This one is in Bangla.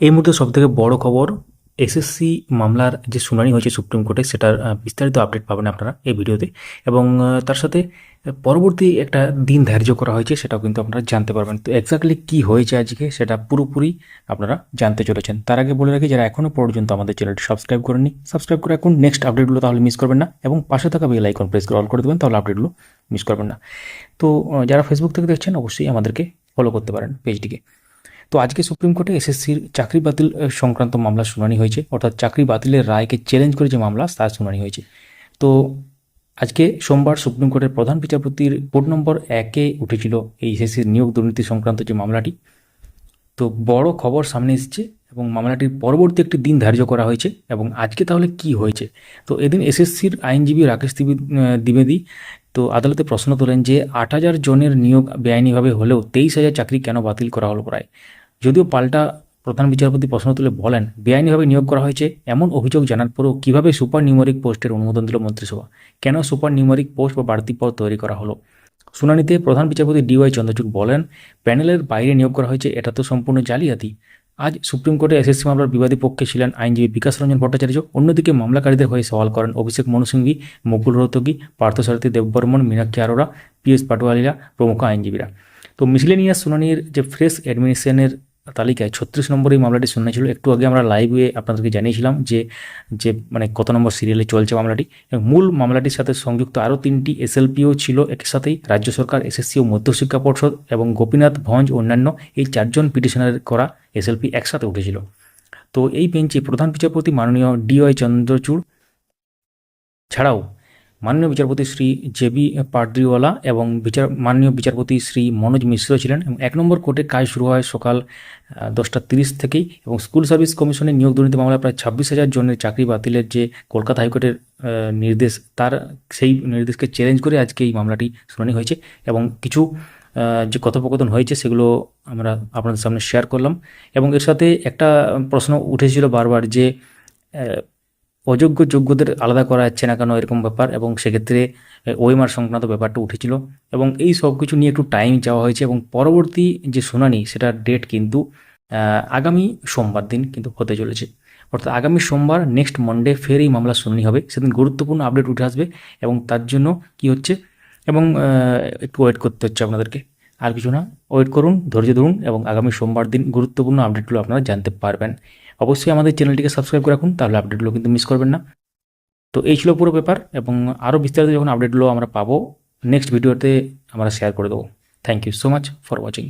এই মুহূর্তে সবথেকে বড় খবর এসএসসি মামলার যে শুনানি হয়েছে সুপ্রিম কোর্টে সেটার বিস্তারিত আপডেট পাবেন আপনারা এই ভিডিওতে। এবং তার সাথে পরবর্তী একটা দিন ধার্য করা হয়েছে, সেটাও কিন্তু আপনারা জানতে পারবেন। তো এক্স্যাক্টলি কী হয়েছে আজকে, সেটা পুরোপুরি আপনারা জানতে চলেছেন। তার আগে বলে রাখি, যারা এখনও পর্যন্ত আমাদের চ্যানেলটি সাবস্ক্রাইব করেননি সাবস্ক্রাইব করে এখন নেক্সট আপডেটগুলো তাহলে মিস করবেন না। এবং পাশে থাকা বেল আইকন প্রেস করে অল করে দেবেন, তাহলে আপডেটগুলো মিস করবেন না। তো যারা ফেসবুক থেকে দেখছেন, অবশ্যই আমাদেরকে ফলো করতে পারেন পেজটিকে তো আজকে সুপ্রিম কোর্টে এসএসসির চাকরি বাতিল সংক্রান্ত মামলা শুনানি হয়েছে। অর্থাৎ চাকরি বাতিলের রায়কে চ্যালেঞ্জ করে যে মামলা, তার শুনানি হয়েছে। তো আজকে সোমবার সুপ্রিম কোর্টের প্রধান বিচারপতির কোর্ট নম্বর একে উঠেছিল এই এসএসসির নিয়োগ দুর্নীতি সংক্রান্ত যে মামলাটি। তো বড় খবর সামনে এসেছে এবং মামলাটির পরবর্তী একটি দিন ধার্য করা হয়েছে এবং আজকে তাহলে কি হয়েছে? তো এদিন এসএসসির আইনজীবী রাকেশ দ্বিবেদী, তো আদালতে প্রশ্ন তোলেন যে আট হাজার জনের নিয়োগ বেআইনিভাবে হলেও তেইশ হাজার চাকরি কেন বাতিল করা হলো প্রায়? যদিও পাল্টা প্রধান বিচারপতি প্রশ্ন তুলে বলেন, বেআইনিভাবে নিয়োগ করা হয়েছে এমন অভিযোগ জানার পরেও কীভাবে সুপার নিউমারিক পোস্টের অনুমোদন দিল মন্ত্রিসভা? কেন সুপার নিউমারিক পোস্ট বা বাড়তি পদ তৈরি করা হলো? শুনানিতে প্রধান বিচারপতি ডিওয়াই চন্দ্রচূড় বলেন, প্যানেলের বাইরে নিয়োগ করা হয়েছে এটা তো সম্পূর্ণ জালিয়াতি। আজ সুপ্রিম কোর্টে এসএসসি মামলার বিবাদী পক্ষে ছিলেন আইনজীবী বিকাশ রঞ্জন ভট্টাচার্য। অন্যদিকে মামলাকারীদের হয়ে সওয়াল করেন অভিষেক মনু সিংভি, মুকুল রোহতগি, পার্থসারথী দেববর্মন, মীনাক্ষী আরোরা পিএস পাটোয়ালিয়া প্রমুখ আইনজীবীরা। তো মিসলেনিয়াস শুনানির যে ফ্রেশ অ্যাডমিনিস্ট্রেশনের তালিকায় ছত্রিশ নম্বর এই মামলাটি শুনানি ছিল। একটু আগে আমরা লাইভে আপনাদেরকে জানিয়েছিলাম যে যে মানে কত নম্বর সিরিয়ালে চলছে মামলাটি। এবং মূল মামলাটির সাথে সংযুক্ত আরও তিনটি এসএলপিও ছিল। একসাথেই রাজ্য সরকার এসএসসি ও মধ্যশিক্ষা পর্ষদ এবং গোপীনাথ ভঞ্জ অন্যান্য এই চারজন পিটিশনারের করা এসএলপি একসাথে উঠেছিল। তো এই বেঞ্চে প্রধান বিচারপতি মাননীয় ডিওয়াই চন্দ্রচূড় ছাড়াও মাননীয় বিচারপতি শ্রী জে বি পাডরিওয়ালা এবং বিচার, মাননীয় বিচারপতি শ্রী মনোজ মিশ্র ছিলেন এবং এক নম্বর কোর্টে কাজ শুরু হয় সকাল দশটা তিরিশ থেকেই এবং স্কুল সার্ভিস কমিশনের নিয়োগ দুর্নীতি মামলায় প্রায় ছাব্বিশ হাজার জনের চাকরি বাতিলের যে কলকাতা হাইকোর্টের নির্দেশ, তার সেই নির্দেশকে চ্যালেঞ্জ করে আজকে এই মামলাটি শুনানি হয়েছে এবং কিছু যে কথোপকথন হয়েছে সেগুলো আমরা আপনাদের সামনে শেয়ার করলাম এবং এর সাথে একটা প্রশ্ন উঠেছিল বারবার যে অযোগ্য যোগ্যদের আলাদা করা যাচ্ছে না কেন এরকম ব্যাপার? এবং সেক্ষেত্রে ওএমআর সংক্রান্ত ব্যাপারটা উঠেছিল। এবং এই সব কিছু নিয়ে একটু টাইম চাওয়া হয়েছে এবং পরবর্তী যে শুনানি, সেটার ডেট কিন্তু আগামী সোমবার দিন কিন্তু হতে চলেছে। অর্থাৎ আগামী সোমবার নেক্সট মন্ডে ফের এই মামলার শুনানি হবে। সেদিন গুরুত্বপূর্ণ আপডেট উঠে আসবে এবং তার জন্য কি হচ্ছে? এবং একটু ওয়েট করতে হচ্ছে আপনাদেরকে। আর কিছু না। ওয়েট করুন, ধৈর্য ধরুন এবং আগামী সোমবার দিন গুরুত্বপূর্ণ আপডেটগুলো আপনারা জানতে পারবেন। অবশ্যই আমাদের চ্যানেলটিকে সাবস্ক্রাইব করে রাখুন, তাহলে আপডেটগুলো কিন্তু মিস করবেন না। তো এই ছিল পুরো ব্যাপার এবং আরও বিস্তারিত যখন আপডেটগুলো আমরা পাবো নেক্সট ভিডিওতে আমরা শেয়ার করে দেবো। Thank you so much for watching